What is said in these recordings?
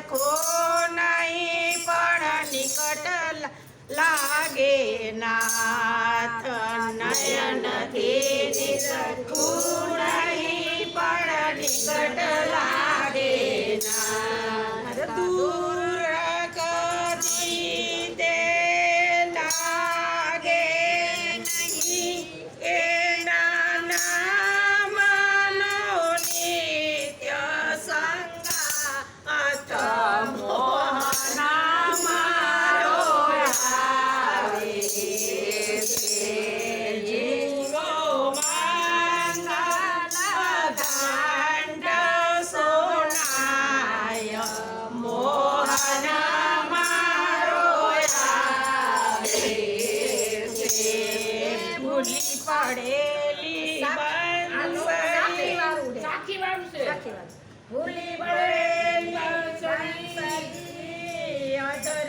સરખો નહીં પણ નિકટ લાગે નાથ નયનથી સરખું નહીં પણ નિકટ લાગે નાથ તું ભણેલી બંસરી સાખી વાળું છે. સાખી વાળું ભૂલી ભણેલી બંસરી અધર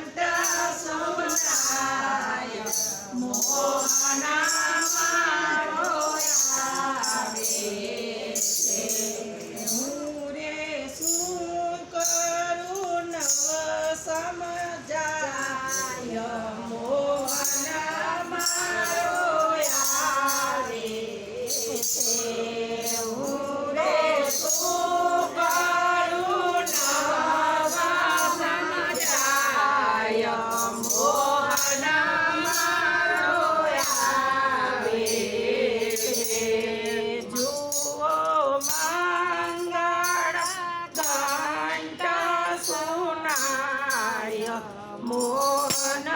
મોહન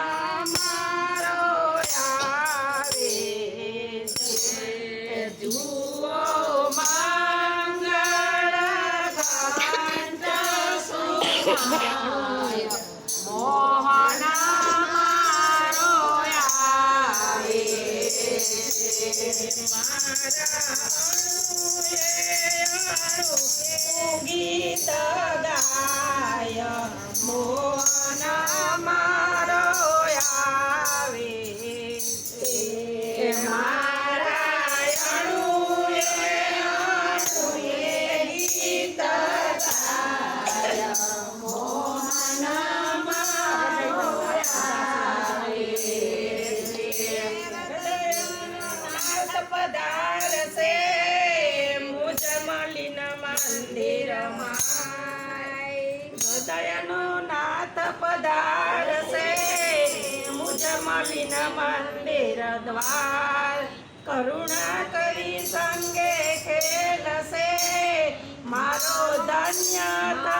મારો આવે છે. જુઓ મંગળ કાંત સુમાય મોહન મારો આવે છે. મારા ગીત ગાય. મોહ કાલીન મંદિર દ્વાર કરુણા કરી સંગે ખેલશે મારો ધન્યતા